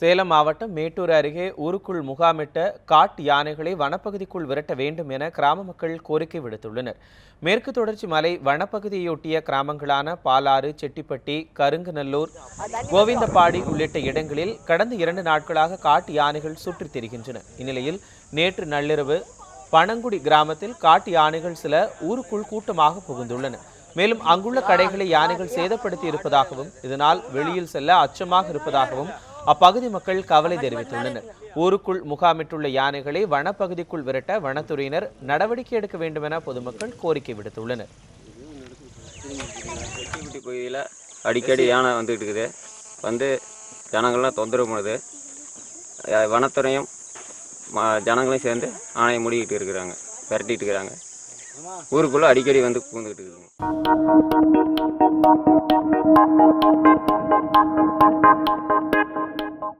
சேலம் மாவட்டம் மேட்டூர் அருகே ஊருக்குள் முகாமிட்ட காட்டு யானைகளை வனப்பகுதிக்குள் விரட்ட வேண்டும் என கிராம மக்கள் கோரிக்கை விடுத்துள்ளனர். மேற்கு தொடர்ச்சி மலை வனப்பகுதியொட்டிய கிராமங்களான பாலாறு செட்டிப்பட்டி கருங்குநல்லூர் கோவிந்தபாடி உள்ளிட்ட இடங்களில் கடந்த இரண்டு நாட்களாக காட்டு யானைகள் சுற்றித் திரிகின்றன. இந்நிலையில் நேற்று நள்ளிரவு பனங்குடி கிராமத்தில் காட்டு யானைகள் சில ஊருக்குள் கூட்டமாக புகுந்துள்ளன. மேலும் அங்குள்ள கடைகளை யானைகள் சேதப்படுத்தி இருப்பதாகவும் இதனால் வெளியில் செல்ல அச்சமாக இருப்பதாகவும் அப்பகுதி மக்கள் கவலை தெரிவித்துள்ளனர். ஊருக்குள் முகாமிட்டுள்ள யானைகளை வனப்பகுதிக்குள் விரட்ட வனத்துறையினர் நடவடிக்கை எடுக்க வேண்டும் என பொதுமக்கள் கோரிக்கை விடுத்துள்ளனர். பகுதியில் அடிக்கடி யானை வந்துகிட்டு இருக்குது. வந்து ஜனங்கள்லாம் தொந்தரவு பண்ணுது. வனத்துறையும் ஜனங்களையும் சேர்ந்து ஆணையை மூடிக்கிட்டு இருக்கிறாங்க. விரட்டிட்டு இருக்கிறாங்க. ஊருக்குள்ளே அடிக்கடி வந்து பூந்துக்கிட்டு Música